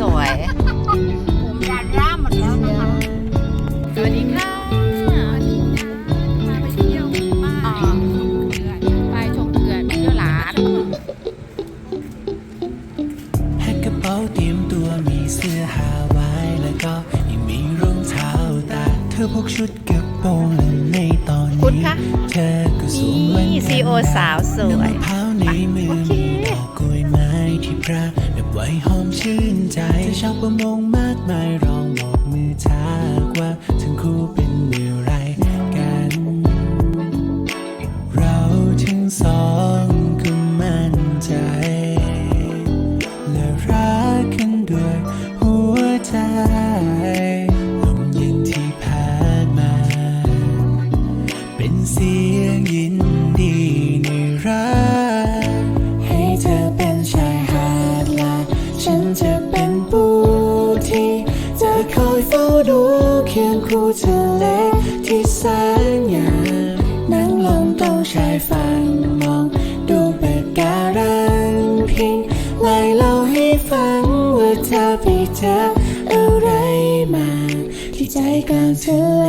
สวยผมดานล่าหมดแล้วนะคะ สวัสดีค่ะเตรียมตัวมีเสื้อฮาวายแล้วก็ยังมีรองเท้าตาเธอพกชุดกรบโปรงในตอนนี้คุณคะเธอก็สวยนี่ซีโอสาวสวยมะพร้าวในมือมีดอกกล้วยมา ระเก็บไว้หอมชื่นใจเธอชอบประมงมากมายรองบอกมือทากว่าทั้งคู่เป็นเมื่อไรกัน เราทั้งสองก็มั่นใจ และรักกันด้วยหัวใจลมเย็นที่ผ่านมา เป็นเสียงยินดีในรัก ที่ จะคอยเฝ้าดูเคียงคู่ทะเลที่แสนงามนั่งลงตรงชายฝั่งมอง ดูปะการังพิงไล่เล่าให้ฟังว่าเธอไปเจออะไรมา ที่ใจกลางทะเล